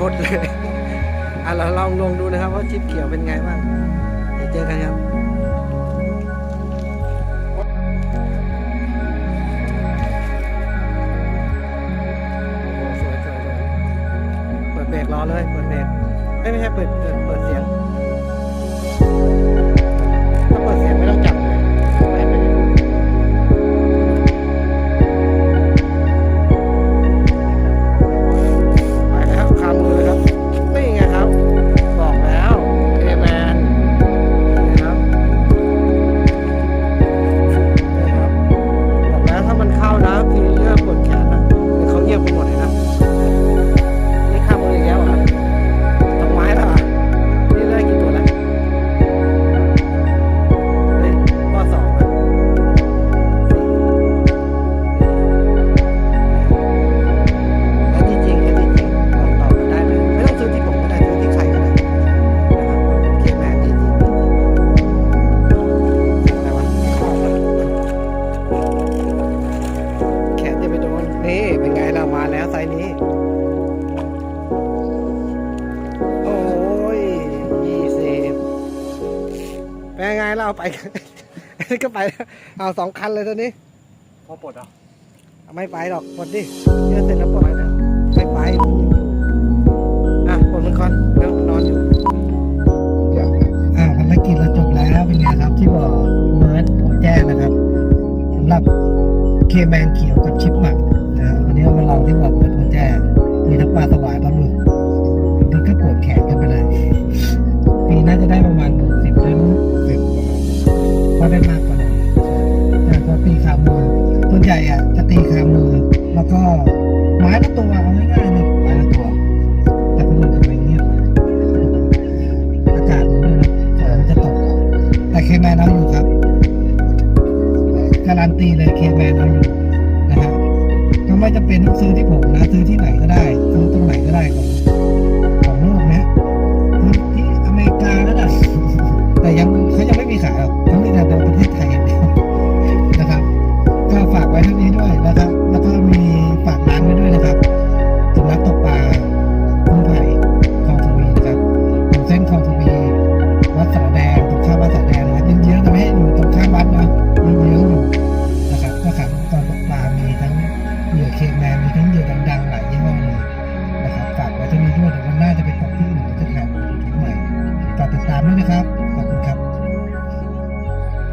ผ่านมาเงียบกันหมดเลยอะเราลองลงดูนะครับว่าชิปเขียวเป็นไงบ้างเดี๋ยวเจอกันครับโอ้โหสวยสวยสวยเปิดเบรกรอเลยเปิดเบรกไม่ไม่ใช่เปิดเปิดเปิดเสียง เป็นไงเราไปก็ไปแล้วเอาสองคันเลยตอนนี้ พอปลดอะไม่ไปหรอกปลดดิเยอะเสร็จแล้วปลดนะไม่ไปอะปลดมันก่อนแล้วนอนอยู่อ่าภารกิจเราจบแล้วเป็นไงครับ ที่บอกเมิร์ดผมแจ้งนะครับสำหรับเคแมนเขียวกับชิปหมัก ม้ละตัวเอาง่ายๆเลยไม้ละตัว แต่คนอื่นทำไมเงียบอากาศมันด้วยนะฝนมันจะตก แต่เคแมนเอาอยู่ครับ การันตีเลยเคแมนเอาอยู่นะฮะก็ไม่จำเป็นต้องซื้อที่ผมนะซื้อที่